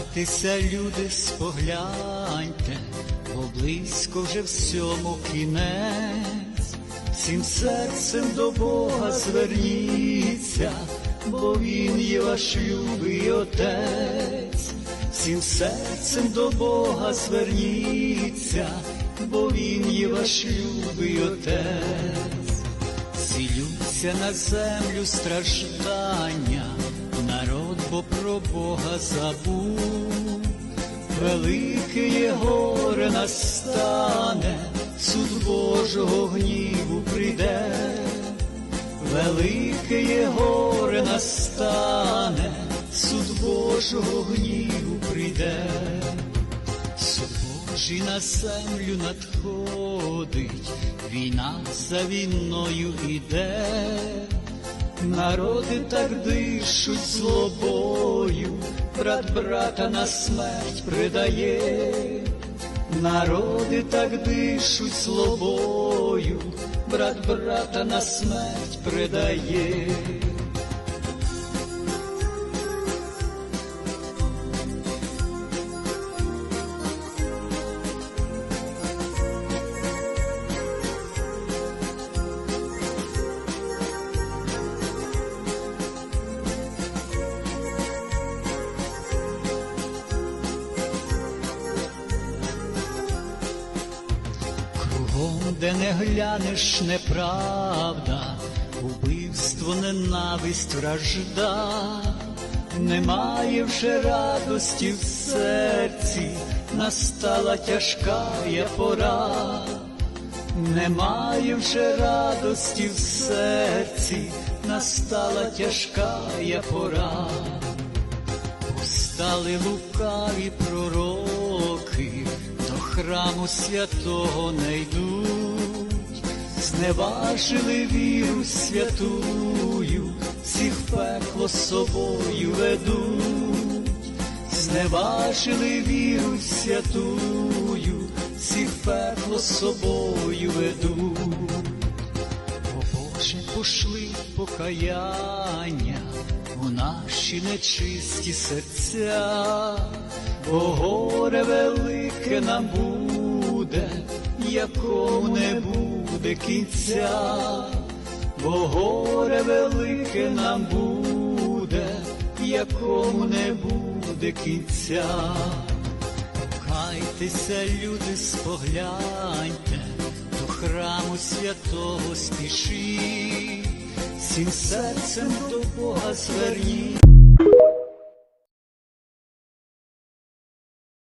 Кайтеся, люди, спогляньте, бо близько вже всьому кінець, всім серцем до Бога зверніться, бо Він є ваш любий Отець, всім серцем до Бога зверніться, бо Він є ваш любий Отець. Зілються на землю страждання, бо про Бога забув, велике є горе настане, суд Божого гніву прийде, велике є горе настане, суд Божого гніву прийде. Суд Божий на землю надходить, війна за війною іде, народи так дишуть злобою, брат брата на смерть предає, народи так дишуть злобою, брат брата на смерть предає. Кругом, де не глянеш, неправда, убивство, ненависть, вражда, немає вже радості в серці, настала тяжка я пора, немає вже радості в серці, настала тяжка я пора. Стали лукаві пророки, до храму святого не йдуть, зневажили віру святую, всіх пекло собою ведуть, зневажили віру святую, всіх пекло собою ведуть. О Боже, пошли покаяння у наші нечисті серця, бо горе велике нам буде, якому не буде кінця, бо горе велике нам буде, якому не буде кінця. Кайтеся, люди, спогляньте, до храму святого спішіть, всім серцем до Бога зверніться,